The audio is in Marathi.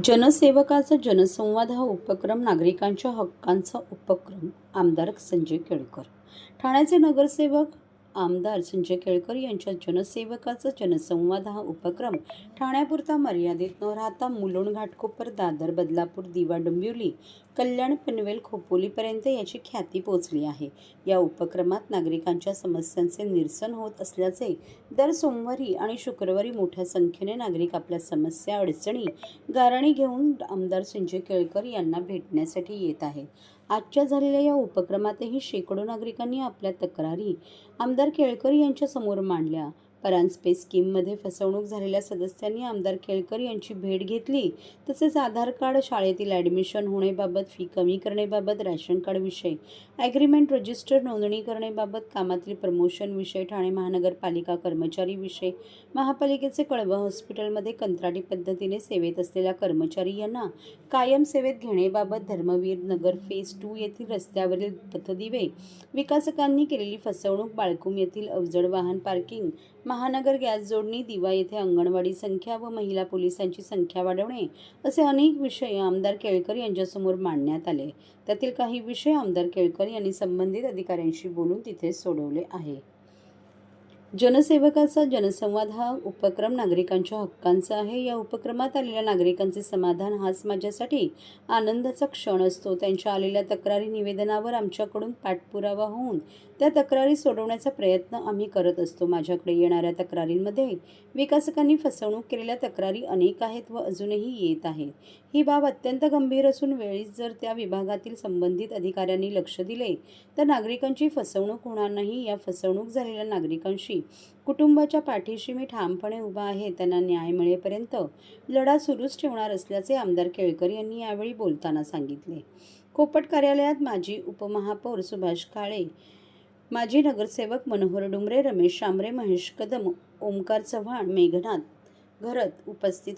जनसेवकाचा जनसंवाद हा उपक्रम नागरिकांच्या हक्कांचा उपक्रम. आमदार संजय केळकर. ठाण्याचे नगरसेवक आमदार संजय केळकर यांच्या जनसेवकाचा जनसंवाद हा उपक्रम ठाण्यापुरता मर्यादित न राहता मुलुंड घाटकोपर दादर बदलापूर दिवा डोंबिवली कल्याण पनवेल खोपोलीपर्यंत याची ख्याती पोचली आहे. या उपक्रमात नागरिकांच्या समस्यांचे निरसन होत असल्याचे दर सोमवारी आणि शुक्रवारी मोठ्या संख्येने नागरिक आपल्या समस्या अडचणी गारणी घेऊन आमदार संजय केळकर यांना भेटण्यासाठी येत आहेत आजच्या झालेल्या या उपक्रमातही शेकडो नागरिकांनी आपल्या तक्रारी आमदार केळकर यांच्यासमोर मांडल्या. परांजपे स्कीममध्ये फसवणूक झालेल्या सदस्यांनी आमदार केळकर यांची भेट घेतली. तसेच आधार कार्ड शाळेतील ॲडमिशन होण्याबाबत फी कमी करण्याबाबत रॅशन कार्ड विषय ॲग्रीमेंट रजिस्टर नोंदणी करण्याबाबत कामातील प्रमोशन विषय ठाणे महानगरपालिका कर्मचारी विषय महापालिकेचे कळवा हॉस्पिटलमध्ये कंत्राटी पद्धतीने सेवेत असलेल्या कर्मचारी यांना कायम सेवेत घेण्याबाबत धर्मवीर नगर फेज टू येथील रस्त्यावरील पथदिवे विकासकांनी केलेली फसवणूक बाळकुम येथील अवजड वाहन पार्किंग महानगर गॅस जोडणी दिवा येथे अंगणवाडी संख्या व महिला पोलिसांची संख्या वाढवणे असे अनेक विषय आमदार केळकर यांच्यासमोर मांडण्यात आले. त्यातील काही विषय आमदार केळकर यांनी संबंधित अधिकाऱ्यांशी बोलून तिथे सोडवले आहे. जनसेवकाचा जनसंवाद हा उपक्रम नागरिकांच्या हक्कांचा आहे. या उपक्रमात आलेल्या नागरिकांचे समाधान हाच माझ्यासाठी आनंदाचा क्षण असतो. त्यांच्या आलेल्या तक्रारी निवेदनावर आमच्याकडून पाठपुरावा होऊन त्या तक्रारी सोडवण्याचा प्रयत्न आम्ही करत असतो. माझ्याकडे येणाऱ्या तक्रारींमध्ये विकासकांनी फसवणूक केलेल्या तक्रारी अनेक आहेत व अजूनही येत आहेत ही बाब अत्यंत गंभीर असून वेळीच जर त्या विभागातील संबंधित अधिकाऱ्यांनी लक्ष दिले तर नागरिकांची फसवणूक होणार नाही. या फसवणूक झालेल्या नागरिकांशी कुटुंबाच्या पाठीशी मी ठामपणे उभा आहे त्यांना न्याय मिळेपर्यंत लढा सुरूच ठेवणार असल्याचे आमदार केळकर यांनी यावेळी बोलताना सांगितले. कोपट कार्यालयात माजी उपमहापौर सुभाष काळे माजी नगरसेवक मनोहर डुमरे रमेश शामरे महेश कदम ओमकार चव्हाण मेघनाथ घरत उपस्थित